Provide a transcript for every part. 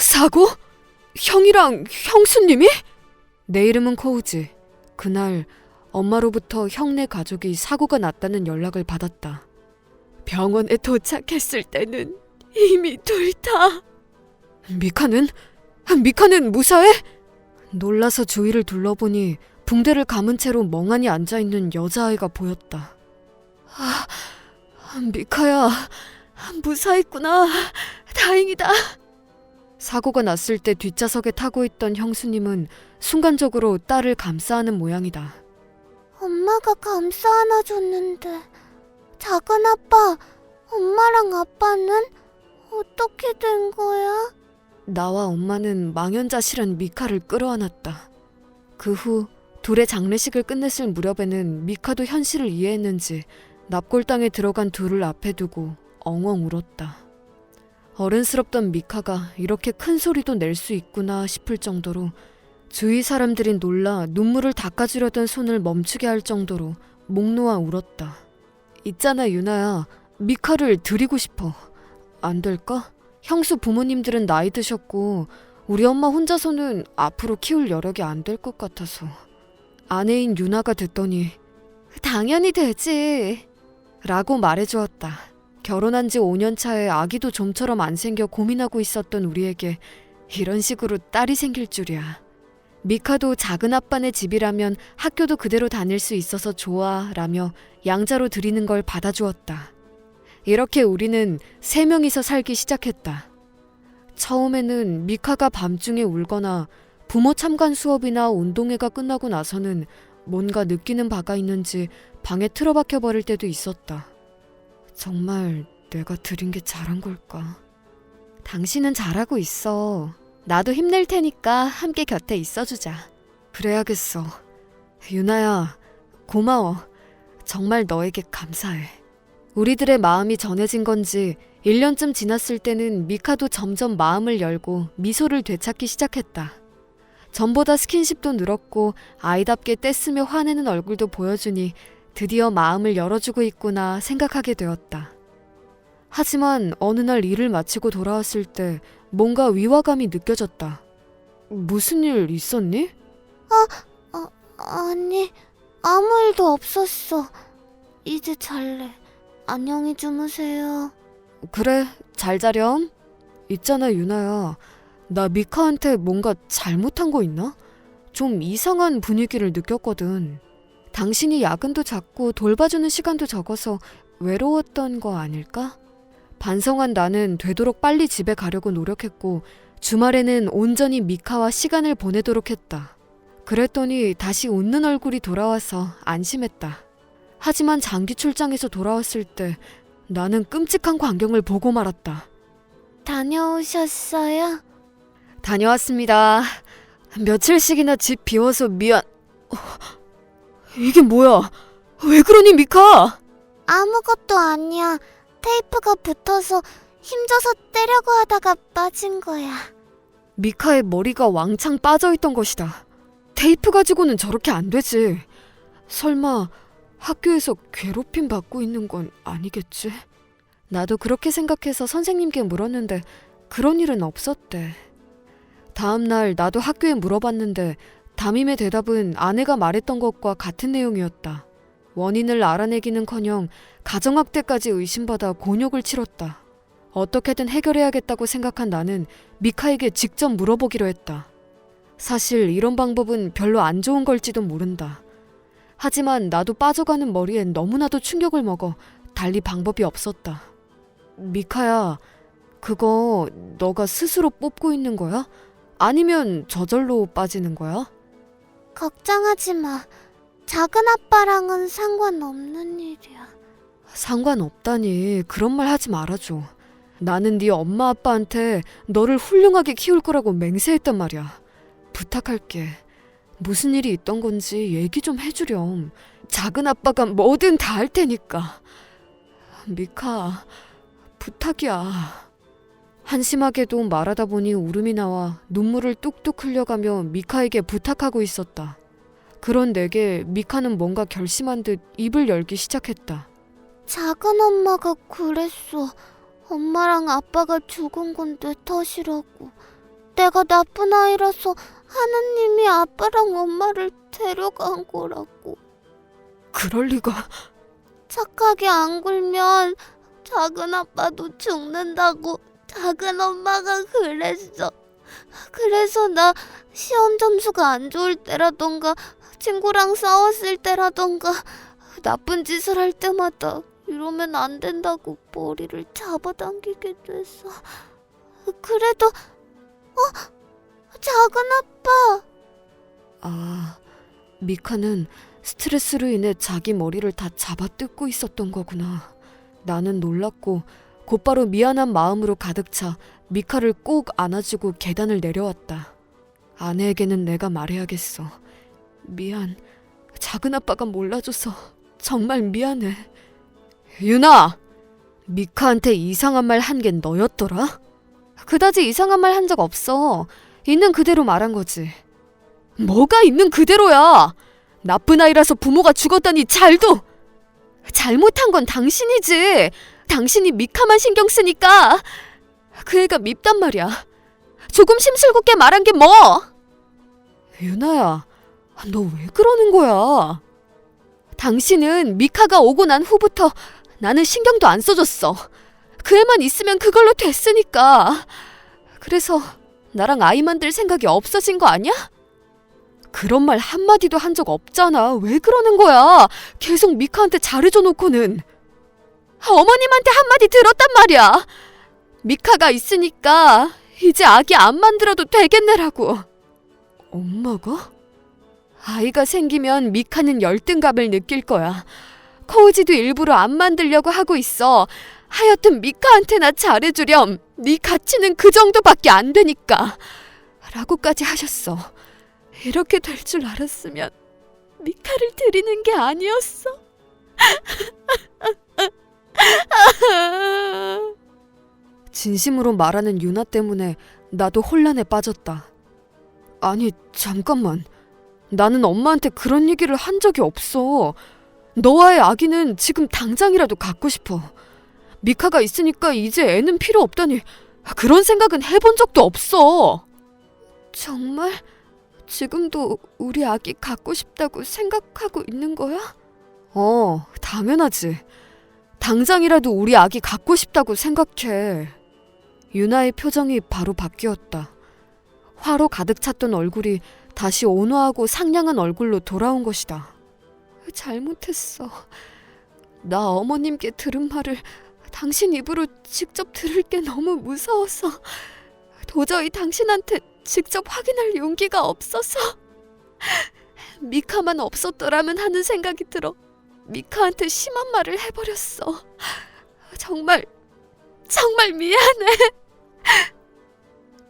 사고? 형이랑 형수님이? 내 이름은 코우지. 그날 엄마로부터 형네 가족이 사고가 났다는 연락을 받았다. 병원에 도착했을 때는 이미 둘 다. 미카는? 미카는 무사해? 놀라서 주위를 둘러보니 붕대를 감은 채로 멍하니 앉아있는 여자아이가 보였다. 아, 미카야, 무사했구나. 다행이다. 사고가 났을 때 뒷좌석에 타고 있던 형수님은 순간적으로 딸을 감싸 안은 모양이다. 엄마가 감싸 안아줬는데 작은 아빠, 엄마랑 아빠는 어떻게 된 거야? 나와 엄마는 망연자실한 미카를 끌어안았다. 그 후 둘의 장례식을 끝냈을 무렵에는 미카도 현실을 이해했는지 납골당에 들어간 둘을 앞에 두고 엉엉 울었다. 어른스럽던 미카가 이렇게 큰 소리도 낼 수 있구나 싶을 정도로 주위 사람들이 놀라 눈물을 닦아주려던 손을 멈추게 할 정도로 목 놓아 울었다. 있잖아 유나야 미카를 드리고 싶어. 안 될까? 형수 부모님들은 나이 드셨고 우리 엄마 혼자서는 앞으로 키울 여력이 안 될 것 같아서 아내인 유나가 듣더니 당연히 되지 라고 말해주었다. 결혼한 지 5년 차에 아기도 좀처럼 안 생겨 고민하고 있었던 우리에게 이런 식으로 딸이 생길 줄이야. 미카도 작은 아빠네 집이라면 학교도 그대로 다닐 수 있어서 좋아 라며 양자로 드리는 걸 받아주었다. 이렇게 우리는 세 명이서 살기 시작했다. 처음에는 미카가 밤중에 울거나 부모 참관 수업이나 운동회가 끝나고 나서는 뭔가 느끼는 바가 있는지 방에 틀어박혀 버릴 때도 있었다. 정말 내가 드린 게 잘한 걸까? 당신은 잘하고 있어. 나도 힘낼 테니까 함께 곁에 있어주자. 그래야겠어. 유나야, 고마워. 정말 너에게 감사해. 우리들의 마음이 전해진 건지 1년쯤 지났을 때는 미카도 점점 마음을 열고 미소를 되찾기 시작했다. 전보다 스킨십도 늘었고 아이답게 떼쓰며 화내는 얼굴도 보여주니 드디어 마음을 열어주고 있구나 생각하게 되었다. 하지만 어느 날 일을 마치고 돌아왔을 때 뭔가 위화감이 느껴졌다. 무슨 일 있었니? 아니, 아무 일도 없었어. 이제 잘래. 안녕히 주무세요. 그래, 잘 자렴. 있잖아, 유나야. 나 미카한테 뭔가 잘못한 거 있나? 좀 이상한 분위기를 느꼈거든. 당신이 야근도 잦고 돌봐주는 시간도 적어서 외로웠던 거 아닐까? 반성한 나는 되도록 빨리 집에 가려고 노력했고, 주말에는 온전히 미카와 시간을 보내도록 했다. 그랬더니 다시 웃는 얼굴이 돌아와서 안심했다. 하지만 장기 출장에서 돌아왔을 때 나는 끔찍한 광경을 보고 말았다. 다녀오셨어요? 다녀왔습니다. 며칠씩이나 집 비워서 미안. 어, 이게 뭐야? 왜 그러니 미카? 아무것도 아니야. 테이프가 붙어서 힘줘서 떼려고 하다가 빠진 거야. 미카의 머리가 왕창 빠져있던 것이다. 테이프 가지고는 저렇게 안 되지. 설마 학교에서 괴롭힘 받고 있는 건 아니겠지? 나도 그렇게 생각해서 선생님께 물었는데 그런 일은 없었대. 다음 날 나도 학교에 물어봤는데 담임의 대답은 아내가 말했던 것과 같은 내용이었다. 원인을 알아내기는커녕 가정학대까지 의심받아 곤욕을 치렀다. 어떻게든 해결해야겠다고 생각한 나는 미카에게 직접 물어보기로 했다. 사실 이런 방법은 별로 안 좋은 걸지도 모른다. 하지만 나도 빠져가는 머리엔 너무나도 충격을 먹어 달리 방법이 없었다. 미카야, 그거 너가 스스로 뽑고 있는 거야? 아니면 저절로 빠지는 거야? 걱정하지 마. 작은 아빠랑은 상관없는 일이야. 상관없다니 그런 말 하지 말아줘. 나는 네 엄마 아빠한테 너를 훌륭하게 키울 거라고 맹세했단 말이야. 부탁할게. 무슨 일이 있던 건지 얘기 좀 해주렴. 작은 아빠가 뭐든 다 할 테니까. 미카, 부탁이야. 한심하게도 말하다 보니 울음이 나와 눈물을 뚝뚝 흘려가며 미카에게 부탁하고 있었다. 그런 내게 미카는 뭔가 결심한 듯 입을 열기 시작했다. 작은 엄마가 그랬어. 엄마랑 아빠가 죽은 건내 탓이라고. 내가 나쁜 아이라서 하느님이 아빠랑 엄마를 데려간 거라고. 그럴 리가. 착하게 안 굴면 작은 아빠도 죽는다고 작은 엄마가 그랬어. 그래서 나 시험 점수가 안 좋을 때라던가 친구랑 싸웠을 때라던가 나쁜 짓을 할 때마다 이러면 안 된다고 머리를 잡아당기게 됐어. 그래도 어? 작은 아빠 아, 미카는 스트레스로 인해 자기 머리를 다 잡아뜯고 있었던 거구나. 나는 놀랐고 곧바로 미안한 마음으로 가득 차 미카를 꼭 안아주고 계단을 내려왔다. 아내에게는 내가 말해야겠어. 미안. 작은 아빠가 몰라줘서 정말 미안해. 유나! 미카한테 이상한 말 한 게 너였더라? 그다지 이상한 말 한 적 없어. 있는 그대로 말한 거지. 뭐가 있는 그대로야. 나쁜 아이라서 부모가 죽었다니 잘도. 잘못한 건 당신이지. 당신이 미카만 신경 쓰니까. 그 애가 밉단 말이야. 조금 심술궂게 말한 게 뭐? 유나야, 너 왜 그러는 거야? 당신은 미카가 오고 난 후부터 나는 신경도 안 써줬어. 그 애만 있으면 그걸로 됐으니까. 그래서 나랑 아이 만들 생각이 없어진 거 아니야? 그런 말 한마디도 한 적 없잖아. 왜 그러는 거야? 계속 미카한테 잘해줘 놓고는. 어머님한테 한마디 들었단 말이야. 미카가 있으니까 이제 아기 안 만들어도 되겠네라고. 엄마가? 아이가 생기면 미카는 열등감을 느낄 거야. 코우지도 일부러 안 만들려고 하고 있어. 하여튼 미카한테나 잘해주렴. 네 가치는 그 정도밖에 안 되니까. 라고까지 하셨어. 이렇게 될 줄 알았으면 미카를 드리는 게 아니었어. 진심으로 말하는 유나 때문에 나도 혼란에 빠졌다. 아니, 잠깐만. 나는 엄마한테 그런 얘기를 한 적이 없어. 너와의 아기는 지금 당장이라도 갖고 싶어. 미카가 있으니까 이제 애는 필요 없다니 그런 생각은 해본 적도 없어. 정말? 지금도 우리 아기 갖고 싶다고 생각하고 있는 거야? 어, 당연하지. 당장이라도 우리 아기 갖고 싶다고 생각해. 유나의 표정이 바로 바뀌었다. 화로 가득 찼던 얼굴이 다시 온화하고 상냥한 얼굴로 돌아온 것이다. 잘못했어. 나 어머님께 들은 말을 당신 입으로 직접 들을 게 너무 무서워서 도저히 당신한테 직접 확인할 용기가 없어서 미카만 없었더라면 하는 생각이 들어 미카한테 심한 말을 해버렸어. 정말 정말 미안해.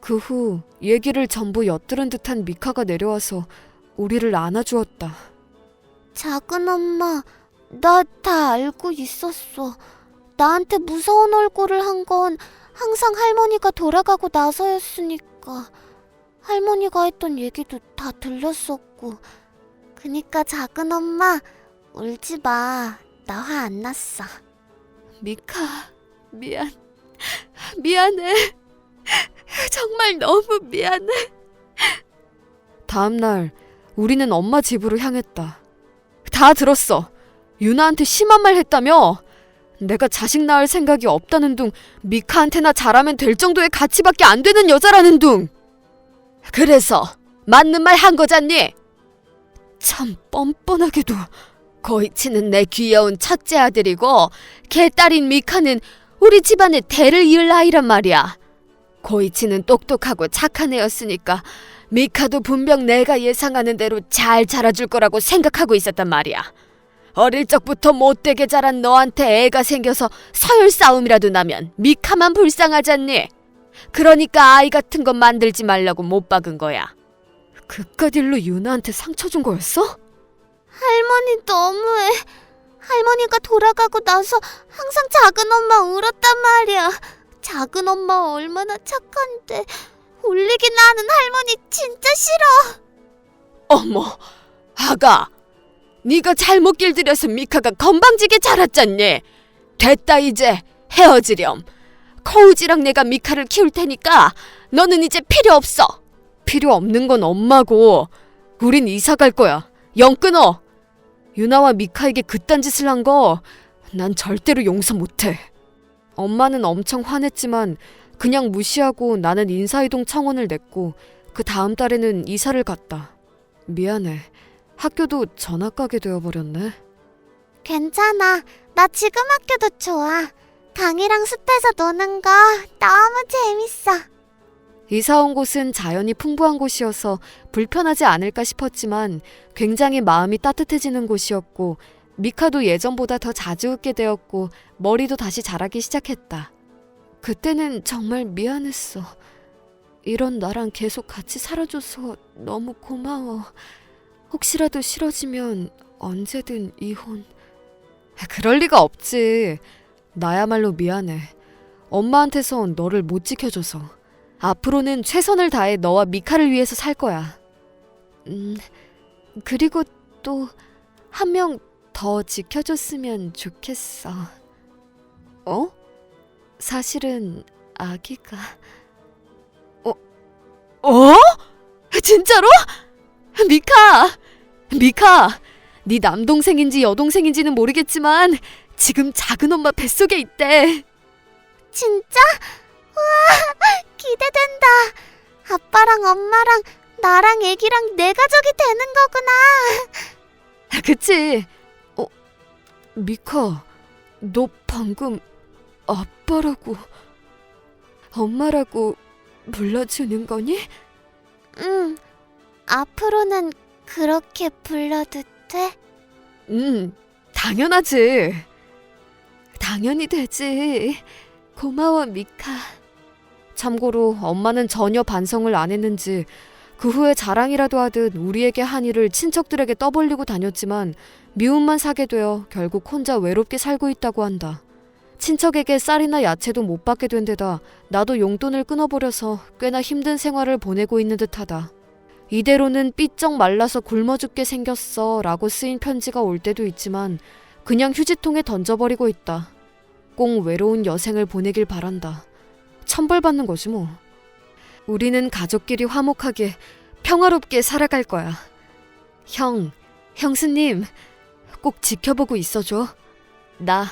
그 후 얘기를 전부 엿들은 듯한 미카가 내려와서 우리를 안아주었다. 작은 엄마, 나 다 알고 있었어. 나한테 무서운 얼굴을 한 건 항상 할머니가 돌아가고 나서였으니까. 할머니가 했던 얘기도 다 들렸었고. 그니까 작은 엄마, 울지 마. 나 화 안 났어. 미카, 미안. 미안해. 정말 너무 미안해. 다음 날 우리는 엄마 집으로 향했다. 다 들었어. 유나한테 심한 말 했다며? 내가 자식 낳을 생각이 없다는 둥, 미카한테나 잘하면 될 정도의 가치밖에 안 되는 여자라는 둥. 그래서 맞는 말 한 거잖니? 참 뻔뻔하게도 고이치는 내 귀여운 첫째 아들이고 개딸인 미카는 우리 집안의 대를 이을 아이란 말이야. 고이치는 똑똑하고 착한 애였으니까 미카도 분명 내가 예상하는 대로 잘 자라줄 거라고 생각하고 있었단 말이야. 어릴 적부터 못되게 자란 너한테 애가 생겨서 서열 싸움이라도 나면 미카만 불쌍하잖니. 그러니까 아이 같은 거 만들지 말라고 못 박은 거야. 그깟 일로 유나한테 상처 준 거였어? 할머니 너무해. 할머니가 돌아가고 나서 항상 작은 엄마 울었단 말이야. 작은 엄마 얼마나 착한데. 울리기 나는 할머니 진짜 싫어. 어머, 아가, 네가 잘못 길들여서 미카가 건방지게 자랐잖니. 됐다 이제 헤어지렴. 코우지랑 내가 미카를 키울 테니까 너는 이제 필요 없어. 필요 없는 건 엄마고 우린 이사 갈 거야. 영 끊어. 유나와 미카에게 그딴 짓을 한 거 난 절대로 용서 못해. 엄마는 엄청 화냈지만 그냥 무시하고 나는 인사이동 청원을 냈고 그 다음 달에는 이사를 갔다. 미안해. 학교도 전학 가게 되어버렸네. 괜찮아. 나 지금 학교도 좋아. 강이랑 숲에서 노는 거 너무 재밌어. 이사 온 곳은 자연이 풍부한 곳이어서 불편하지 않을까 싶었지만 굉장히 마음이 따뜻해지는 곳이었고 미카도 예전보다 더 자주 웃게 되었고 머리도 다시 자라기 시작했다. 그때는 정말 미안했어. 이런 나랑 계속 같이 살아줘서 너무 고마워. 혹시라도 싫어지면 언제든 이혼. 그럴 리가 없지. 나야말로 미안해. 엄마한테선 너를 못 지켜줘서. 앞으로는 최선을 다해 너와 미카를 위해서 살 거야. 음, 그리고 또 한 명 더 지켜줬으면 좋겠어. 어? 사실은 아기가. 어? 어? 진짜로? 미카! 미카! 네 남동생인지 여동생인지는 모르겠지만 지금 작은 엄마 뱃속에 있대. 진짜? 우와, 기대된다. 아빠랑 엄마랑 나랑 애기랑 내 가족이 되는 거구나. 아, 그치? 어, 미카, 너 방금 아빠라고, 엄마라고 불러주는 거니? 응. 앞으로는 그렇게 불러도 돼? 응, 당연하지. 당연히 되지. 고마워, 미카. 참고로 엄마는 전혀 반성을 안 했는지 그 후에 자랑이라도 하듯 우리에게 한 일을 친척들에게 떠벌리고 다녔지만 미움만 사게 되어 결국 혼자 외롭게 살고 있다고 한다. 친척에게 쌀이나 야채도 못 받게 된 데다 나도 용돈을 끊어버려서 꽤나 힘든 생활을 보내고 있는 듯하다. 이대로는 삐쩍 말라서 굶어 죽게 생겼어 라고 쓰인 편지가 올 때도 있지만 그냥 휴지통에 던져버리고 있다. 꼭 외로운 여생을 보내길 바란다. 천벌받는 거지 뭐. 우리는 가족끼리 화목하게 평화롭게 살아갈 거야. 형, 형수님, 꼭 지켜보고 있어줘. 나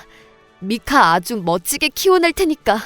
미카 아주 멋지게 키워낼 테니까.